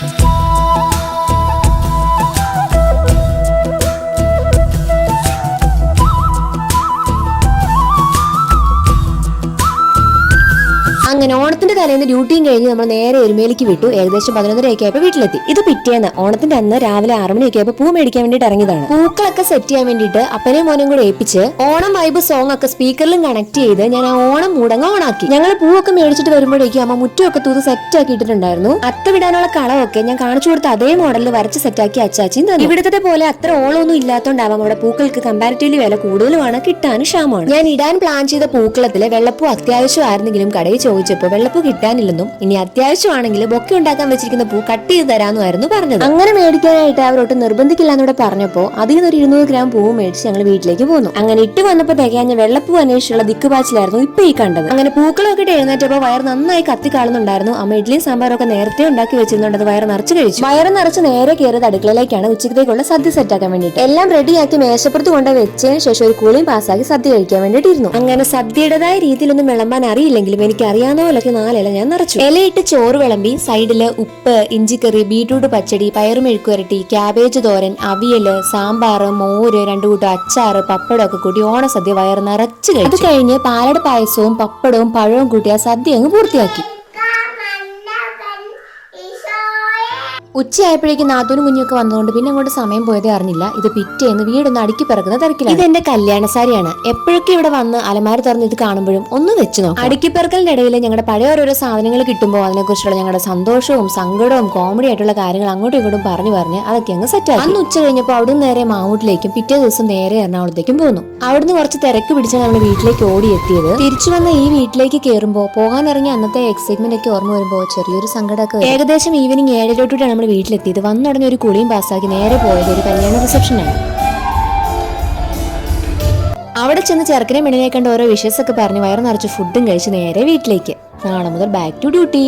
Thank you. അങ്ങനെ ഓണത്തിന്റെ തലേന്ന് ഡ്യൂട്ടിയും കഴിഞ്ഞ് നമ്മൾ നേരെ എരുമേലിക്ക് വിട്ടു. ഏകദേശം പതിനൊന്നരയൊക്കെ ആയപ്പോൾ വീട്ടിലെത്തി. ഇത് പിറ്റേന്ന് ഓണത്തിന്റെ അന്ന് രാവിലെ ആറ് മണിയൊക്കെ ആയപ്പോൾ പൂ മേടിക്കാൻ വേണ്ടിയിട്ട് ഇറങ്ങിയതാണ്. പൂക്കളൊക്കെ സെറ്റ് ചെയ്യാൻ വേണ്ടിട്ട് അപ്പനെയും മോനും കൂടെ ഏൽപ്പിച്ച് ഓണം വൈബ് സോങ് ഒക്കെ സ്പീക്കറിലും കണക്ട് ചെയ്ത് ഞാൻ ആ ഓണം മൂടങ്ങ ഓണാക്കി ഞങ്ങൾ പൂവൊക്കെ മേടിച്ചിട്ട് വരുമ്പോഴേക്കും അമ്മ മുറ്റമൊക്കെ തൂത് സെറ്റ് ആക്കി ഇട്ടിട്ടുണ്ടായിരുന്നു അത്ത വിടാനുള്ള കളമൊക്കെ ഞാൻ കാണിച്ചു കൊടുത്ത അതേ മോഡലിൽ വരച്ച് സെറ്റാക്കി അച്ചാച്ചി ഇവിടുത്തെ പോലെ അത്ര ഓളൊന്നും ഇല്ലാത്തോണ്ടാവാം അവിടെ പൂക്കൾക്ക് കമ്പാരിറ്റീവ്ലി വില കൂടുതലുമാണ് കിട്ടാനും ക്ഷാമമാണ്. ഞാൻ ഇടാൻ പ്ലാൻ ചെയ്ത പൂക്കളത്തിലെ വെള്ളപ്പൂ അത്യാവശ്യമായിരുന്നെങ്കിലും കടയിൽ ചോദിച്ചപ്പോൾ വെള്ളപ്പൂ കിട്ടാനില്ലെന്നും ഇനി അത്യാവശ്യമാണെങ്കിൽ ബൊക്കെ ഉണ്ടാക്കാൻ വെച്ചിരിക്കുന്ന പൂ കട്ട് ചെയ്ത് തരാമെന്നായിരുന്നു പറഞ്ഞത്. അങ്ങനെ മേടിക്കാനായിട്ട് അവരോട്ട് നിർബന്ധിക്കില്ല എന്നൂടെ പറഞ്ഞപ്പോൾ അതിൽ നിന്ന് ഒരു ഇരുന്നൂറ് ഗ്രാം പൂവ് മേടിച്ച് ഞങ്ങൾ വീട്ടിലേക്ക് പോന്നു. അങ്ങനെ ഇട്ട് വന്നപ്പോൾ തികയാഞ്ഞ വെള്ളപ്പൂ അന്വേഷിച്ചുള്ള ദിക്കുപാച്ചിലായിരുന്നു ഇപ്പൊ ഈ കണ്ടത്. അങ്ങനെ പൂക്കളൊക്കെ എഴുന്നേറ്റപ്പോ എഴുന്നേറ്റപ്പോൾ വയർ നന്നായി കത്തി കാണുന്നുണ്ടായിരുന്നു അമ്മ ഇഡ്ഡലിയും സാമ്പാറും ഒക്കെ നേരത്തെ ഉണ്ടാക്കി വെച്ചിരുന്നുണ്ട് അത് വയർ നിറച്ച് കഴിച്ചു. വയർ നിറച്ച് നേരെ കയറിയത് അടുക്കളയിലേക്കാണ് ഉച്ചക്കത്തേക്കുള്ള സദ്യ സെറ്റാക്കാൻ വേണ്ടിയിട്ട്. എല്ലാം റെഡിയാക്കി മേശപ്പുറത്ത് കൊണ്ട് വെച്ചതിന് ശേഷം ഒരു കൂളിയും പാസ്സാക്കി സദ്യ കഴിക്കാൻ വേണ്ടിയിട്ടിരുന്നു അങ്ങനെ സദ്യയുടേതായ രീതിയിലൊന്നും വിളമ്പാൻ അറിയില്ലെങ്കിലും എനിക്ക് അറിയാവുന്ന പോലൊക്കെ നാലില ഞാൻ നിറച്ചു. ഇലയിട്ട് ചോറ് വിളമ്പി സൈഡിൽ ഉപ്പ് ഇഞ്ചിക്കറി ബീട്രൂട്ട് പച്ചടി പയറുമെഴുക്ക് വരട്ടി ക്യാബേജ് തോരൻ അവിയൽ സാമ്പാർ മോര് രണ്ടു കൂട്ടം അച്ചാറ് പപ്പടം ഒക്കെ കൂട്ടി ഓണസദ്യ വയർ നിറച്ച് കഴിച്ചു. അത് കഴിഞ്ഞ് പാലട പായസവും പപ്പടവും പഴവും കൂട്ടി ആ സദ്യ അങ്ങ് പൂർത്തിയാക്കി. ഉച്ചയായപ്പോഴേക്കും നാത്തൂനും കുഞ്ഞൊക്കെ വന്നതുകൊണ്ട് പിന്നെ അങ്ങോട്ട് സമയം പോയതേ അറിഞ്ഞില്ല. ഇത് പിറ്റേന്ന് വീടൊന്ന് അടുക്കി പിറക്കുന്ന തിരക്കിലാണ്. ഇത് എന്റെ കല്യാണ സാരിയാണ്. എപ്പോഴൊക്കെ ഇവിടെ വന്ന് അലമാര തുറന്ന് ഇത് കാണുമ്പോഴും ഒന്ന് വെച്ച് നോക്കാം. അടുക്കിപ്പെറക്കലിന്റെ ഇടയിൽ ഞങ്ങളുടെ പഴയ ഓരോരോ സാധനങ്ങൾ കിട്ടുമ്പോൾ അതിനെക്കുറിച്ചുള്ള ഞങ്ങളുടെ സന്തോഷവും സങ്കടവും കോമഡി ആയിട്ടുള്ള കാര്യങ്ങൾ അങ്ങോട്ടും ഇങ്ങോട്ടും പറഞ്ഞു പറഞ്ഞ് അതൊക്കെ അങ്ങ് സെറ്റ് ആയി അന്ന് ഉച്ച കഴിഞ്ഞപ്പോൾ അവിടുന്ന് നേരെ മാവൂട്ടിലേക്കും പിറ്റേ ദിവസം നേരെ എറണാകുളത്തേക്കും പോന്നു. അവിടുന്ന് കുറച്ച് തിരക്ക് പിടിച്ചാണ് നമ്മൾ വീട്ടിലേക്ക് ഓടി എത്തിയത് തിരിച്ചു വന്ന ഈ വീട്ടിലേക്ക് കയറുമ്പോൾ പോകാൻ ഇറങ്ങിയ അന്നത്തെ എക്സൈറ്റ്മെന്റ് ഒക്കെ ഓർമ്മ വരുമ്പോൾ ചെറിയൊരു സങ്കടമൊക്കെ. ഏകദേശം ഈവനിങ് ഏഴരോട്ടാണ് നമ്മൾ വീട്ടിലെത്തിയത് വന്നുടനെ ഒരു കുളിയും പാസ്സാക്കി നേരെ പോയത് ഒരു കല്യാണ റിസപ്ഷനാണ്. അവിടെ ചെന്ന് ചെറുക്കനെ മെണിനെ കണ്ട് ഓരോ വിഷസ് ഒക്കെ പറഞ്ഞ് വയറ് നിറച്ച് ഫുഡും കഴിച്ച് നേരെ വീട്ടിലേക്ക്. നാളെ മുതൽ ബാക്ക് ടു ഡ്യൂട്ടി